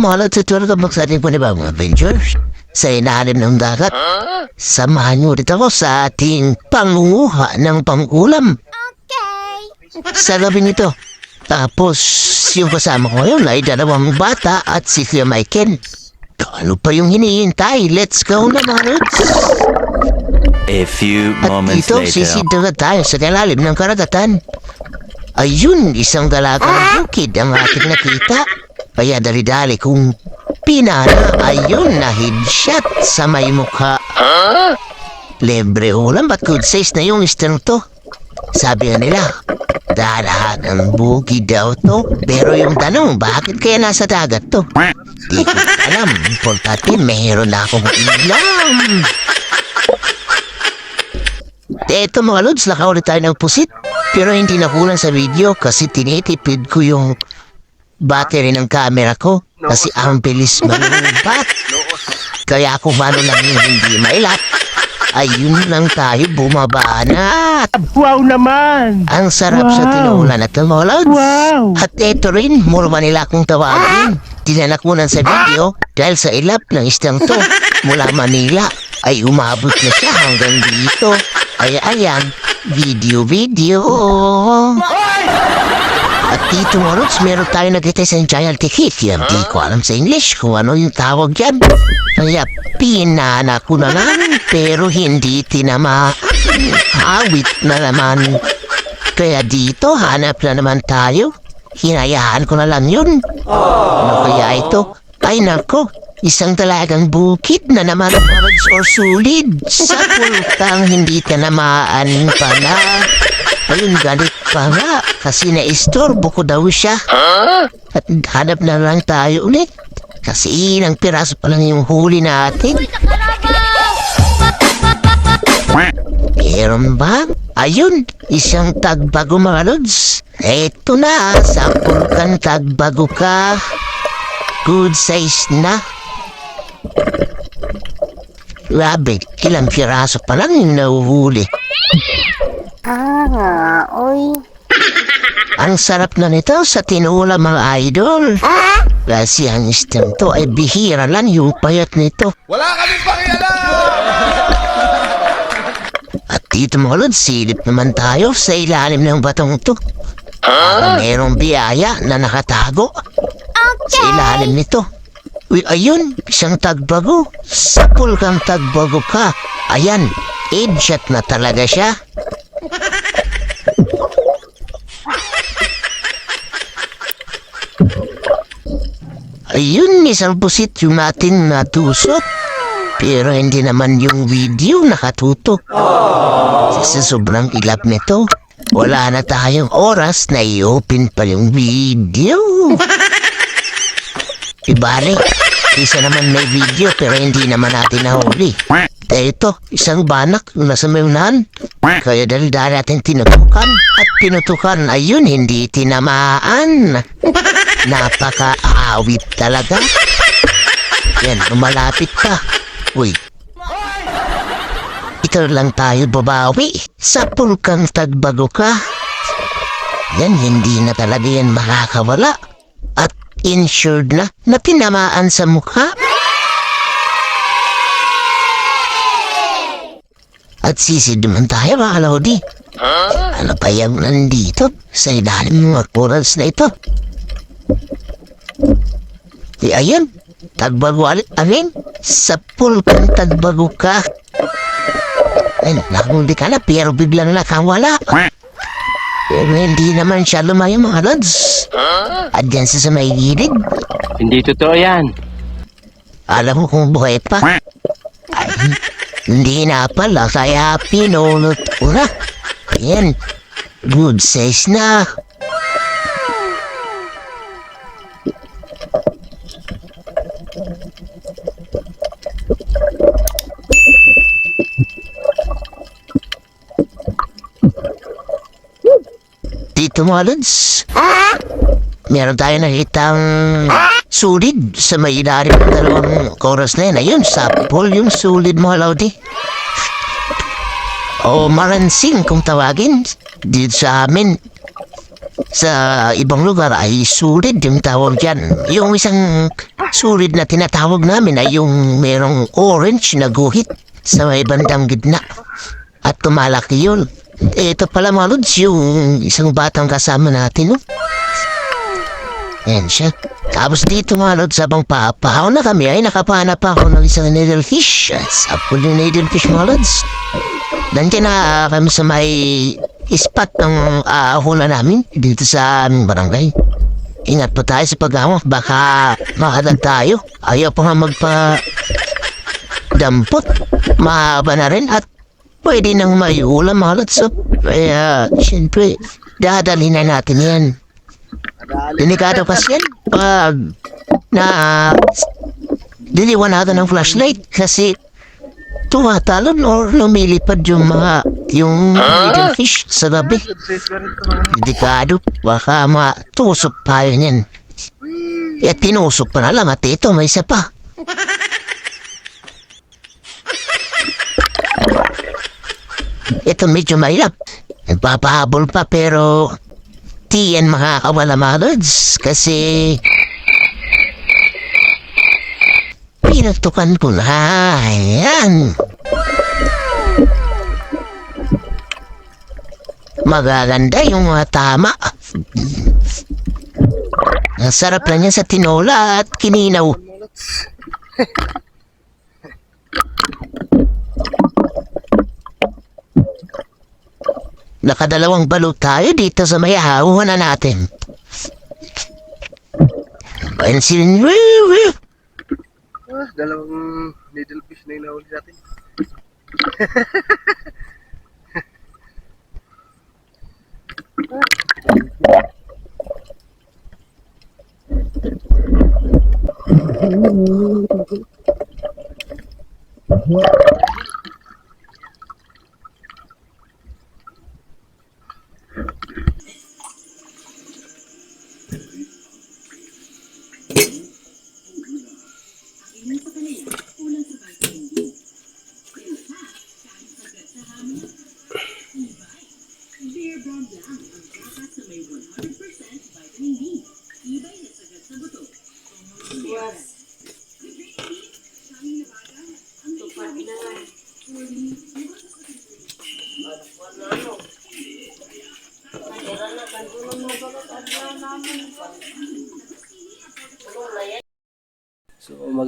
Hello mga lods, welcome back sa ating panibagong adventures sa ilalim ng dagat. Samahan niyo ulit ako sa ating pangunguha ng pangulam sa gabi nito. Tapos, yung kasama ko ngayon ay dalawang bata at si Kuya Michael. Ano pa yung hinihintay? Let's go na mga! A few At moments dito, later. sisidra tayo sa ilalim ng karagatan. Ayun, isang dalagang bukid ang ating nakita. Kaya dali-dali kung pinana, ayun na headshot sa may mukha. Lebre ulam, ba't good size na yung isang to? Sabi nila, dalagang bukid daw to. Pero yung tanong, bakit kaya nasa dagat to? Di ko alam, importante meron akong ilam. Eto mga lods, nakaulit tayo ng pusit. Pero hindi nakulang sa video kasi tinitipid ko yung battery ng camera ko. Kasi ang bilis malubat. Kaya kung ano lang yung hindi mailap, ayun lang tayo bumaba na. Wow naman! Ang sarap sa Wow. tinuulan at mga lods. Wow! At eto rin, mura nila akong tawagin. Tinanak mo sa video dahil sa ilap ng isang to mula Manila ay umabot na siya hanggang dito. Ay ayan, video video. At dito mga Rods, meron tayo nakita sa giant tikit. Yan, di ko alam sa English kung ano yung tawag yan. Kaya pinana ko na lang, pero hindi tinama. Awit na naman. Kaya dito, hanap na naman tayo. Hinayaan ko na lang yun. Ano kaya ito? Ay nako, isang talagang bukid na naman Rods or sulid. Sa pultang hindi tinamaan pa na. Ayun, galit pa nga. Kasi naistorbo ko daw siya. At hanap na lang tayo ulit. Kasi ilang piraso pa lang yung huli natin. Meron ba? Ayun, isang tagbago mga lods. Eto na, sampul kang tagbago ka. Good size na. Grabe, ilang piraso pa lang yung nahuhuli. Ah, oy. Ang sarap na nito sa tinula mga idol. Kasi ang istem to ay bihira lang yung payat nito. Wala kaming pakialam! At dito mga lod, silip naman tayo sa ilalim ng batong to. Baka merong biyaya na nakatago sa ilalim nito. Uy, ayun, isang tagbago. Sapul kang tagbago ka. Ayan, headshot na talaga siya. Ayun, isang pusit yung natin natusok. Pero hindi naman yung video nakatutok. Sa sobrang ilap nito, wala na tayong oras na i-open pa yung video. Ibalik, isa naman may video pero hindi naman natin nahuli. Dahil ito, isang banak na nasa may unahan. Kaya dahil dahil natin tinutukan at pinutukan, ayun, hindi tinamaan. Napaka-awit talaga. Yan, lumalapit pa. Uy. Ito lang tayo babawi. Sa pulkang tagbago ka. Yan, hindi na talaga yan makakawala. At insured na na tinamaan sa mukha. At sisid naman tayo mga Lodi. Ano pa yung nandito sa ilalim ng corals na ito? Di ayun, tagbago alit amin. Sa pulkan tagbago ka. Ay, nakahuli ka na pero biglang nakawala. Pero hindi naman siya lumayo mga lods. At dyan sa sa may gilid, Hindi totoo yan. alam mo kung buhay pa. Ay, hindi na pala kaya pinulot ko na. Ayan, good size na. Dito mga lods. Meron tayo nakitang sulid sa may ilalim ng dalawang chorus na yun. Ayun, sapol yung sulid mga Lodi. O maransing kung tawagin dito sa amin. sa ibang lugar ay surid yung tawag dyan. Yung isang surid na tinatawag namin ay yung merong orange na guhit sa may bandang gitna. At tumalaki yun. Ito pala mga lods, yung isang batang kasama natin, no? Yan siya. Tapos dito mga lods, habang papahaw na kami, ay nakapanap ako ng isang needlefish. Sa puli needlefish mga lods. Nandiyan na kami sa may spot ng uh, namin dito sa aming barangay. Ingat po tayo sa pag baka makadag tayo. Ayaw pa nga magpa dampot. Mahaba na rin at pwede nang may ulam mga lods. Kaya, siyempre, dadalhin na natin yan. Delikado kasi yan pag na diliwan natin ng flashlight kasi tumatalon or lumilipad yung mga yung little fish sa gabi. Delikado. Baka matusok tayo niyan. Eh, tinusok pa na lang at ito may isa pa. Ito medyo mahirap. Nagpapahabol pa pero di yan makakawala mga lods kasi pinagtukan ko na. Ayan. Magaganda yung mga tama. Ang sarap na niya sa tinola at kininaw. Nakadalawang balot tayo dito sa may hahuhan na natin. Pansin. Ah, dalawang needlefish na yung nahuli natin.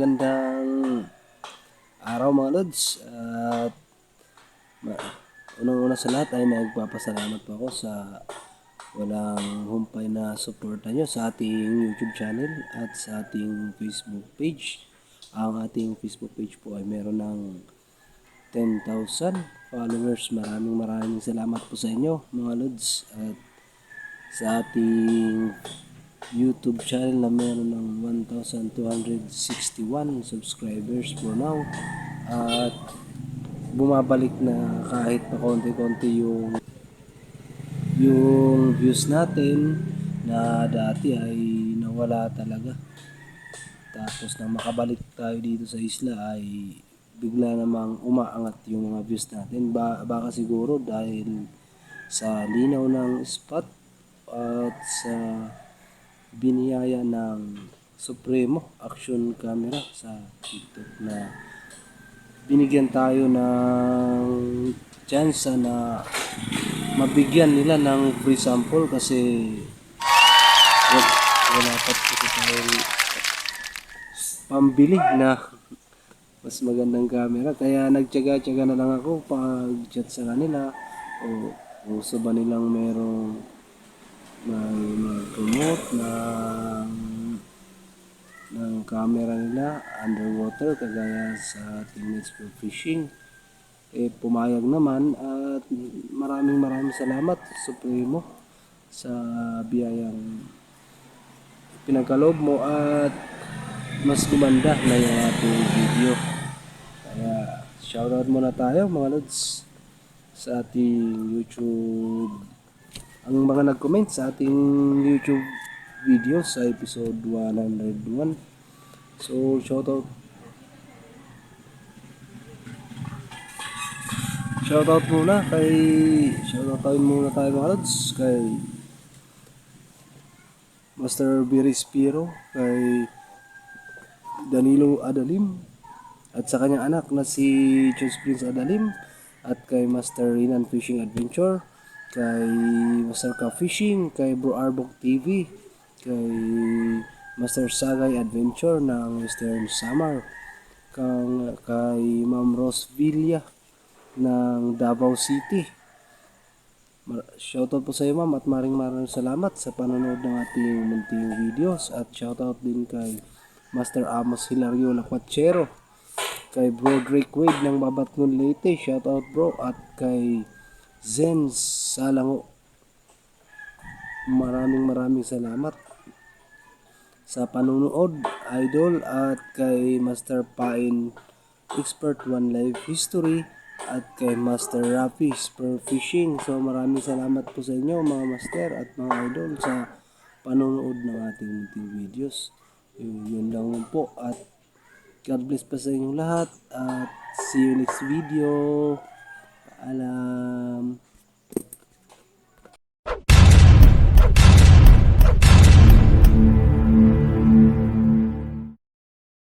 magandang araw mga lods at unang-una sa lahat ay nagpapasalamat po ako sa walang humpay na suporta nyo sa ating YouTube channel at sa ating Facebook page. Ang ating Facebook page po ay meron ng 10,000 followers. Maraming maraming salamat po sa inyo mga lods at sa ating YouTube channel na meron ng 1,261 subscribers for now. At bumabalik na kahit pa konti-konti yung yung views natin na dati ay nawala talaga. Tapos nang makabalik tayo dito sa isla ay bigla namang umaangat yung mga views natin. Ba baka siguro dahil sa linaw ng spot at sa biniyaya ng Supremo Action Camera sa TikTok na binigyan tayo ng chance na mabigyan nila ng free sample kasi wala, pa tayong pambili na mas magandang camera. Kaya nagtyaga-tyaga na lang ako pag chat sa kanila o gusto ba nilang merong may mag-promote ng ng camera nila underwater kagaya sa Teammates for Fishing. Eh pumayag naman at maraming maraming salamat Supremo sa biyayang pinagkaloob mo at mas gumanda na yung ating video. Kaya shoutout muna tayo mga lods sa ating YouTube ang mga nag-comment sa ating YouTube video sa episode 101 so shoutout. Shoutout muna kay shoutout muna tayo mga lods kay Master Biris Piro, kay Danilo Adalim, at sa kanyang anak na si Charles Prince Adalim, at kay Master Rinan Fishing Adventure, kay Master Ka Fishing, kay Bro Arbok TV, kay Master Sagay Adventure ng Western Samar, kang, kay Ma'am Rose Villa ng Davao City. Shoutout po sa iyo ma'am at maring maraming salamat sa panonood ng ating munting videos. At shoutout din kay Master Amos Hilario Lacuachero kay Bro Drake Wade ng Babatngon Leyte. Shoutout bro. At kay Zen Salango maraming maraming salamat sa panunood idol at kay Master Pain Expert One Life History at kay Master Rafi Spur Fishing. So maraming salamat po sa inyo mga master at mga idol sa panonood ng ating munting videos. Yun lang po at God bless pa sa inyong lahat at see you next video. Paalam.